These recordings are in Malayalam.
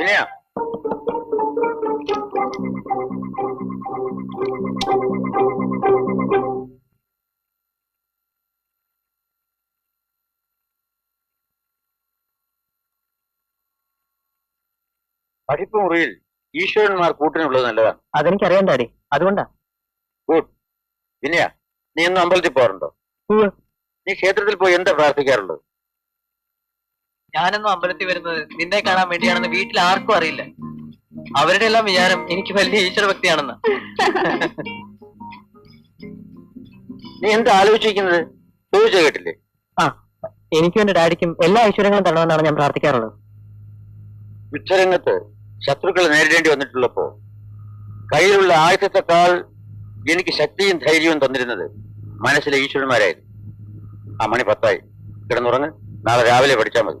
വിനയ പഠിപ്പ് മുറിയിൽ ഈശ്വരന്മാർ കൂട്ടിനുള്ളത് നല്ലതാണ്. അതെനിക്കറിയാൻ ഡാഡി. അതുകൊണ്ടാ. ഗുഡ്. വിനയ നീ ഇന്ന് അമ്പലത്തിൽ പോകാറുണ്ടോ? നീ ക്ഷേത്രത്തിൽ പോയി എന്താ പ്രാർത്ഥിക്കാറുള്ളത്? ഞാനൊന്നും അമ്പലത്തിൽ വരുന്നത് നിന്നെ കാണാൻ വേണ്ടിയാണെന്ന് വീട്ടിൽ ആർക്കും അറിയില്ല. അവരുടെ എല്ലാം വിചാരം എനിക്ക് വലിയ ഈശ്വര ഭക്തിയാണെന്ന് നീ എന്താ ആലോചിക്കുന്നത് ചോദിച്ചു കേട്ടില്ലേ? ആ എനിക്കും എന്റെ ഡാഡിക്കും എല്ലാ ഐശ്വര്യങ്ങളും തരണമെന്നാണ് ഞാൻ പ്രാർത്ഥിക്കാറുള്ളത്. യുദ്ധരംഗത്ത് ശത്രുക്കളെ നേരിടേണ്ടി വന്നിട്ടുള്ളപ്പോ കയ്യിലുള്ള ആയുധത്തെക്കാൾ എനിക്ക് ശക്തിയും ധൈര്യവും തന്നിരുന്നത് മനസ്സിലെ ഈശ്വരന്മാരായിരുന്നു. ആ മണി പത്തായി. കിടന്നുറങ്ങ്. നാളെ രാവിലെ പഠിച്ചാൽ മതി.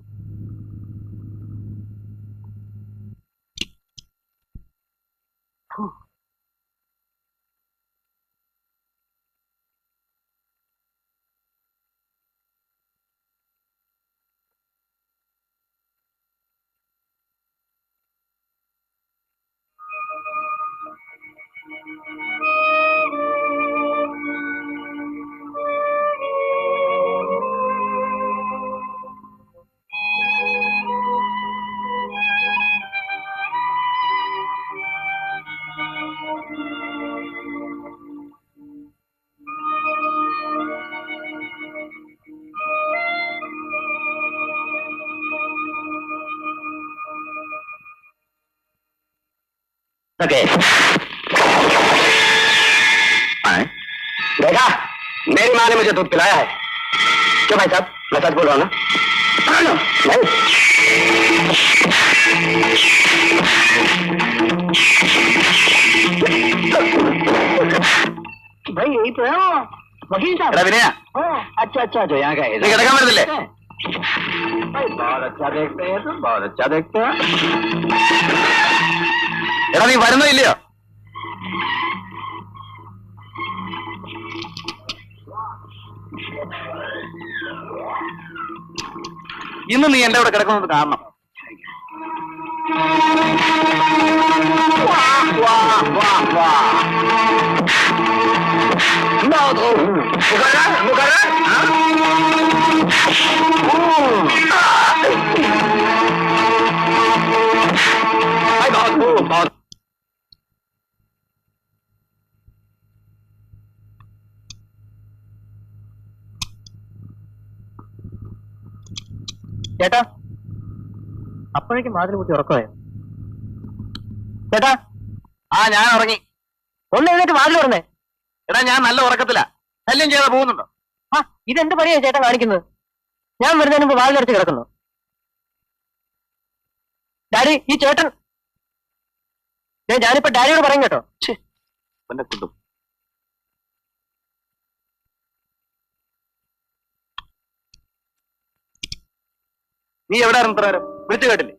सके देखा मेरी माँ ने मुझे दूध पिलाया है। क्यों भाई साहब? मैं सच बोल रहा हूँ ना? नहीं। भाई यही तो है वो। वकील साहब। रवि हाँ। अच्छा अच्छा जो यहाँ का है। देखा मेरे दिले भाई बहुत अच्छा देखते हैं तुम बहुत अच्छा देखते हैं। എടാ നീ വരുന്നോ ഇല്ലയോ? ഇന്ന് നീ എന്റെ അവിടെ കിടക്കുന്നത് കാരണം No, no, no, ചേട്ടാ. അപ്പോഴേക്കും വാതിൽ കുത്തി ഉറക്കമായോ ചേട്ടാ. ആ ഞാൻ ഉറങ്ങി. ഒന്ന് എഴുന്നേറ്റ് വാതിൽ തുറന്നേ. എടാ ഞാൻ നല്ല ഉറക്കത്തില. ശല്യം ചെയ്ത പോകുന്നുണ്ടോ? ആ ഇതെന്ത് പണിയാ ചേട്ടൻ കാണിക്കുന്നത്? ഞാൻ വരുന്നതിന് മുമ്പ് വാതിൽ അടച്ച് കിടക്കുന്നു. ഡാഡി ഈ ചേട്ടൻ. ഞാനിപ്പോ ഡാഡിയോട് പറയും കേട്ടോ. എന്നെ കിട്ടും നീ എവിടെ ഇത്ര നേരം? വിളിച്ചു കേട്ടില്ലേ?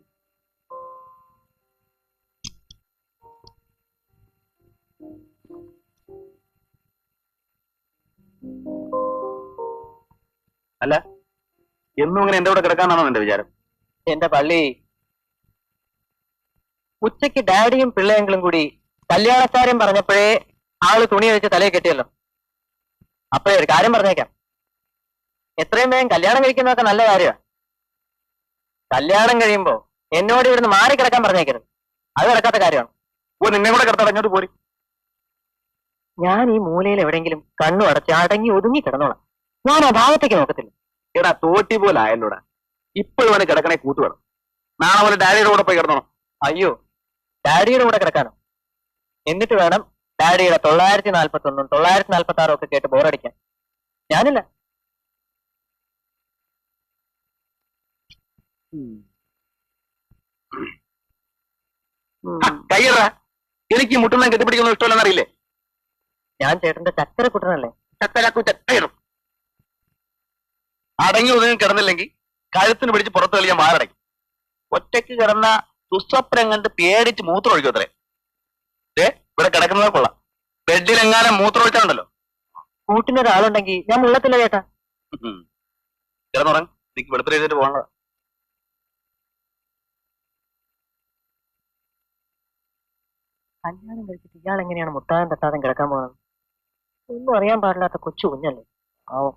അല്ല എന്നും ഇങ്ങനെ എന്റെ കൂടെ കിടക്കാനാണോ നിന്റെ വിചാരം? എന്റെ പള്ളി. ഉച്ചയ്ക്ക് ഡാഡിയും പിള്ളയെങ്കിലും കൂടി കല്യാണക്കാര്യം പറഞ്ഞപ്പോഴേ ആൾ തുണി വെച്ച് തലയിൽ കെട്ടിയല്ലോ. അപ്പോഴേ ഒരു കാര്യം പറഞ്ഞേക്കാം. എത്രയും വേഗം കല്യാണം കഴിക്കുന്നതൊക്കെ നല്ല കാര്യമാണ് കല്യാണം കഴിയുമ്പോ എന്നോട് ഇവിടുന്ന് മാറി കിടക്കാൻ പറഞ്ഞേക്കരുത്. അത് കിടക്കാത്ത കാര്യമാണ്. ഓ നിന്നെ കൂടെ കിടത്താൻ അങ്ങോട്ട് പോരി. ഞാൻ ഈ മൂലയിൽ എവിടെയെങ്കിലും കണ്ണു അടച്ച് അടങ്ങി ഒതുങ്ങി കിടന്നോളാം. ഞാൻ ആ ഭാഗത്തേക്ക് നോക്കത്തില്ല. എടാ തോട്ടി പോലെ ആയല്ലോടാ. ഇപ്പോഴും അവനെ കിടക്കണേ കൂട്ടു വേണം. നാളെ പോലെ ഡാഡിയുടെ കൂടെ പോയി കിടന്നോണം. അയ്യോ ഡാഡിയുടെ കൂടെ കിടക്കാനോ? എന്നിട്ട് വേണം ഡാഡിയുടെ തൊള്ളായിരത്തി നാൽപ്പത്തി ഒന്നും തൊള്ളായിരത്തി നാൽപ്പത്തി ആറും ഒക്കെ കേട്ട് ബോറടിക്കാൻ ഞാനില്ല. കയ്യറ. എനിക്ക് മുട്ടുന്ന കെട്ടിപ്പിടിക്കുന്ന ഇഷ്ടമല്ലെന്ന് അറിയില്ലേ ഞാൻ ചേട്ടന്റെ ചക്കര കുട്ടനല്ലേ? ചത്തലാക്കു ചത്തയിടും അടങ്ങി ഒതുങ്ങി കിടന്നില്ലെങ്കിൽ കഴുത്തിന് പിടിച്ച് പുറത്ത് കളിയാൻ മാറടങ്ങി ഒറ്റയ്ക്ക് കിടന്ന ദുസ്വപ്നം കണ്ട് പേടിച്ച് മൂത്രം ഒഴിക്കും അത്രേ. ഏ ഇവിടെ കിടക്കുന്നത് കൊള്ളാം. ബെഡിലെങ്ങാനും മൂത്രം ഒഴിച്ചാണ്ടല്ലോ കൂട്ടിനൊരാളുണ്ടെങ്കിൽ ഞാൻ മുള്ളത്തില്ല ചേട്ടാ. കിടന്നുറങ്ങി. എനിക്ക് വെളുപ്പിൽ എഴുതിട്ട് കല്യാണം കഴിച്ചിട്ട് ഇയാൾ എങ്ങനെയാണ് മുട്ടാൻ തട്ടാതെ കിടക്കാൻ പോകുന്നത്? ഒന്നും അറിയാൻ പാടില്ലാത്ത കൊച്ചു കുഞ്ഞല്ലേ? ആവോ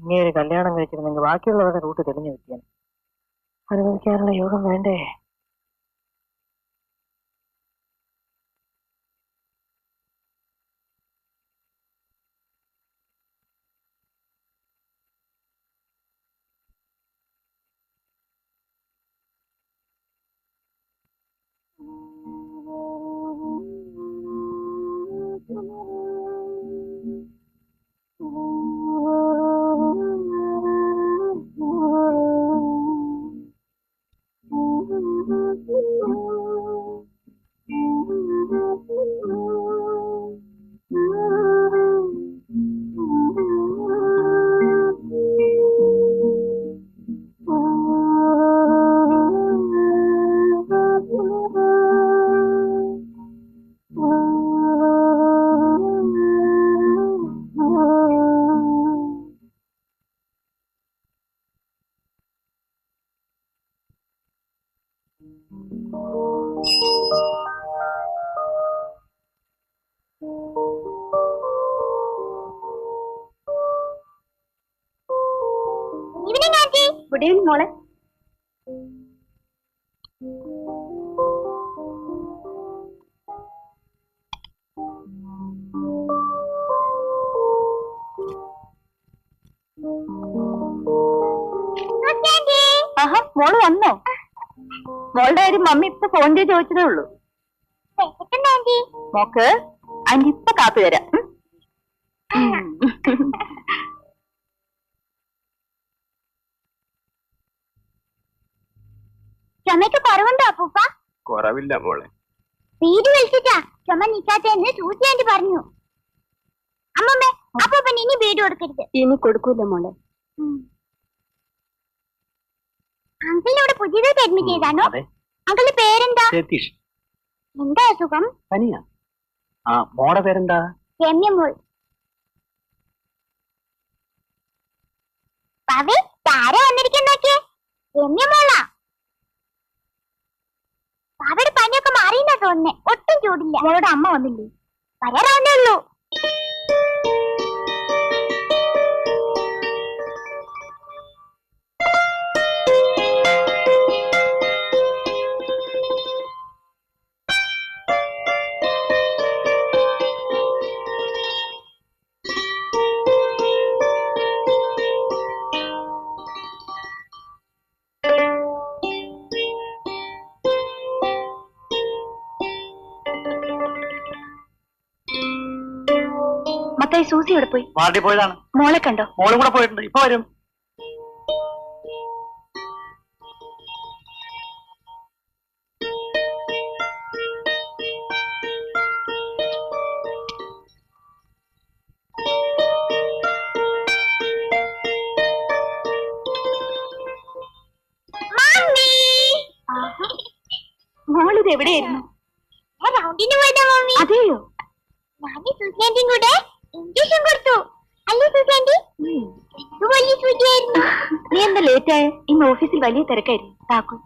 ഇങ്ങനെ ഒരു കല്യാണം കഴിച്ചിരുന്നെങ്കിൽ ബാക്കിയുള്ളവരുടെ റൂട്ട് തെളിഞ്ഞു കിട്ടിയാണ് അനുഭവിക്കാനുള്ള യോഗം വേണ്ടേ? ഗുഡ് ഈവനിങ് മോളെ മോൾ വന്നോ? മോളുടെ കാര്യം മമ്മി ഇപ്പൊ ഫോൺ ചെയ്ത് ചോദിച്ചതേ ഉള്ളൂ. മോക്ക് ആന്റി ഇപ്പൊ കാപ്പി തരാം ചുമക്ക് കുറവുണ്ടോ അപ്പൂപ്പ കുറവില്ല മോളെ. വീട് വലിച്ചിട്ടാ ചുമ നിക്കാത്തെന്ന് സൂചിയാണ്ടി പറഞ്ഞു. അമ്മമ്മേ അപ്പൂപ്പൻ ഇനി വീട് കൊടുക്കരുത്. ഇനി കൊടുക്കൂല മോളെ. അങ്കിളിനോട് പുതിയതായിട്ട് അഡ്മിറ്റ് ചെയ്താണോ? അതെ. പേരെന്താ? സതീഷ്. എന്താ അസുഖം? പനിയാ ആ മോടെ പേരെന്താ? രമ്യമോൾ പവി താര വന്നിരിക്കുന്നൊക്കെ രമ്യമോളാ പവയുടെ പനിയൊക്കെ മാറിയെന്നാ തോന്നുന്നേ. ഒട്ടും ചൂടില്ല. മോളുടെ അമ്മ വന്നില്ലേ? വരാറാവുന്നേ ഉള്ളൂ. സൂസി എവിടെ പോയി? വാടി പോയതാണ്. മോളെ കണ്ടോ? മോളും കൂടെ പോയിട്ടുണ്ട്. ഇപ്പൊ വരും. മോളിത് എവിടെയായിരുന്നു? ഞാൻ റൗണ്ടിന് പോയതാ മമ്മി. അതെയോ? കൂടെ നീ എന്താ ലേറ്റ് ആയ? ഇന്ന് ഓഫീസിൽ വലിയ തിരക്കായിരുന്നു. താക്കു.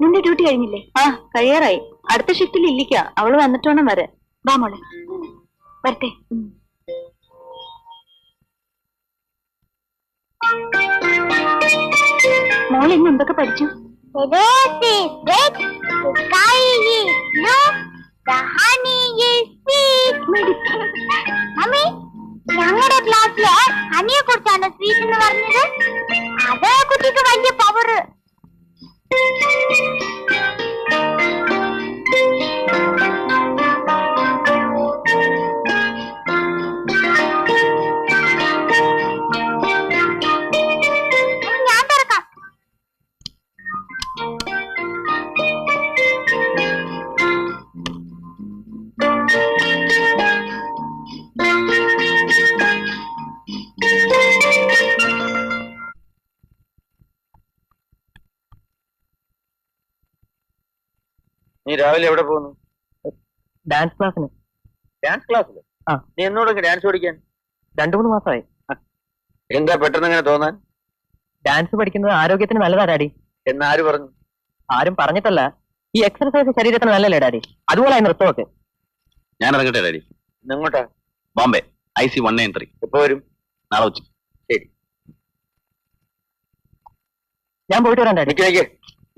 നിന്റെ ഡ്യൂട്ടി കഴിഞ്ഞില്ലേ? ആ കഴിയാറായി. അടുത്ത ഷിഫ്റ്റിൽ ഇല്ലിക്ക. അവൾ വന്നിട്ടോണം വരെ വാ മോളെ. വരട്ടെ. മോൾ ഇന്ന് എന്തൊക്കെ പഠിച്ചു? The നീ രാവിലെ എവിടെ പോകുന്നു? ഡാൻസ് ക്ലാസ്സിന് ഡാൻസ് ക്ലാസ്സിൽ ആ. നീ എന്നോടൊക്കെ ഡാൻസ് പഠിക്കാൻ? രണ്ടു മൂന്ന് മാസമായി എന്താ പെട്ടെന്ന് ഇങ്ങനെ തോന്നാൻ? ഡാൻസ് പഠിക്കുന്നത് ആരോഗ്യത്തിന് നല്ലതാ ഡാഡി. എന്ന് ആര് പറഞ്ഞു? ആരും പറഞ്ഞിട്ടല്ല. ഈ എക്സർസൈസ് ശരീരത്തിന് നല്ലല്ലേ ഡാഡി? അതുപോലെ നൃത്തമൊക്കെ ഞാൻ ഇറങ്ങട്ടെ ഡാഡി? എങ്ങോട്ടാ? Bombay. I C one nine three. എപ്പോ വരും? നാളെ ഉച്ച. ശരി. ഞാൻ പോയിട്ട് വരാം ഡാഡി.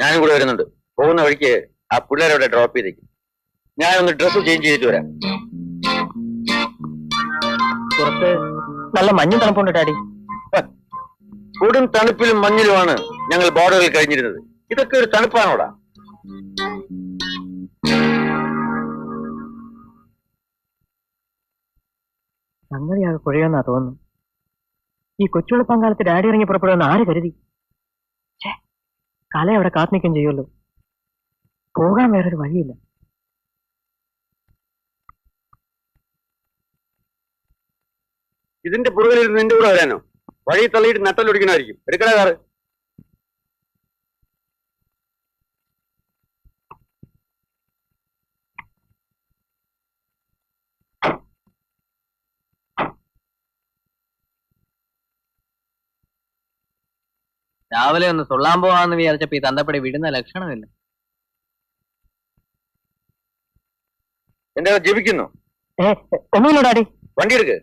ഞാനും കൂടെ വരുന്നുണ്ട്. പോകുന്ന വഴിക്ക് ആ പിള്ളേരവിടെ ഡ്രോപ്പ് ഞാൻ ഞാനൊന്ന് ഡ്രസ്സ് ചേഞ്ച് ചെയ്തിട്ട് വരാം. പുറത്ത് നല്ല മഞ്ഞും തണുപ്പുണ്ട് ഡാഡി. കൊടും തണുപ്പിലും മഞ്ഞിലുമാണ് ഞങ്ങൾ ബോർഡറിൽ കഴിഞ്ഞിരുന്നത്. ഇതൊക്കെ ഒരു തണുപ്പാണോടാ? സംഗതിയാകെ കുഴയെന്നാ തോന്നുന്നു. ഈ കൊച്ചുവെളുപ്പം കാലത്ത് ഡാഡി ഇറങ്ങി പുറപ്പെടുമെന്ന് ആര് കരുതി? കല അവിടെ കാത്തു നിൽക്കുകയും ചെയ്യുമല്ലോ. പോകാൻ വേറൊരു വഴിയില്ല. ഇതിന്റെ പുറകിൽ നിന്റെ കൂടെ വരാനോ? വഴി തള്ളിയിട്ട് നട്ടലൊടിക്കണമായിരിക്കും എടുക്കണ കാറ്. രാവിലെ ഒന്ന് തൊള്ളാൻ പോവാന്ന് വിചാരിച്ചപ്പോ ഈ തന്തപ്പടി വിടുന്ന ലക്ഷണമില്ല. എന്റെ ജപിക്കുന്നു വണ്ടി ഡാഡി. വണ്ടി എടുക്ക്.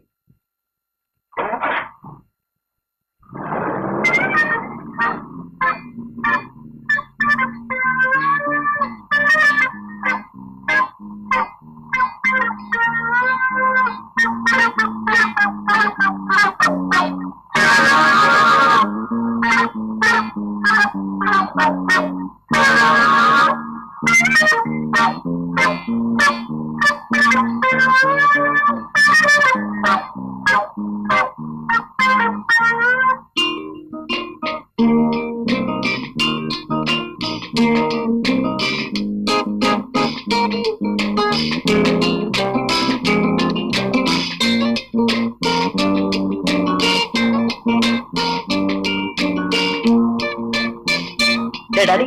ഡാഡി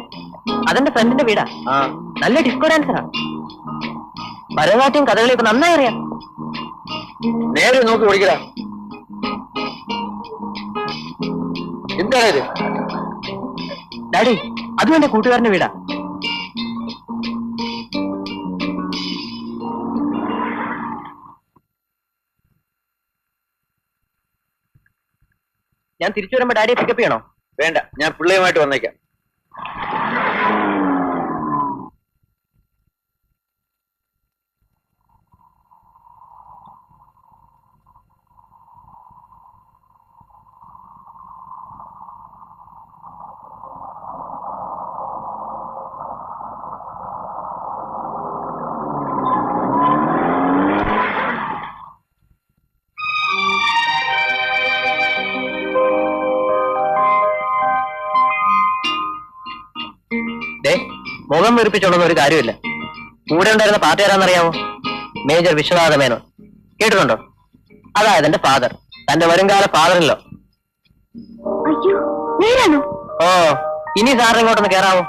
അതെന്റെ ഫ്രണ്ടിന്റെ വീടാ. നല്ല ഡിസ്കോ ഡാൻസറാ. ഭരതനാട്യം കഥകളി ഇപ്പൊ നന്നായി അറിയാം. നേരെ നോക്കി ഓടിക്കടാ എന്താണ് ഇത്? ഡാഡി അതും എന്റെ കൂട്ടുകാരന്റെ വീടാ. ഞാൻ തിരിച്ചു വരുമ്പോ ഡാഡിയെ പിക്കപ്പ് ചെയ്യണോ? വേണ്ട ഞാൻ പിള്ളയുമായിട്ട് വന്നേക്കാം. മുഖം വെറുപ്പിച്ചോളുന്ന ഒരു കാര്യമില്ല. കൂടെ ഉണ്ടായിരുന്ന പാർട്ടി ആരാന്നറിയാമോ മേജർ വിശ്വനാഥ മേനോൻ കേട്ടിട്ടുണ്ടോ? അതായത് എന്റെ ഫാദർ തന്റെ വരുംകാല ഫാദറിലോ ഓ ഇനി സാറിന് ഇങ്ങോട്ടൊന്ന് കേറാവോ?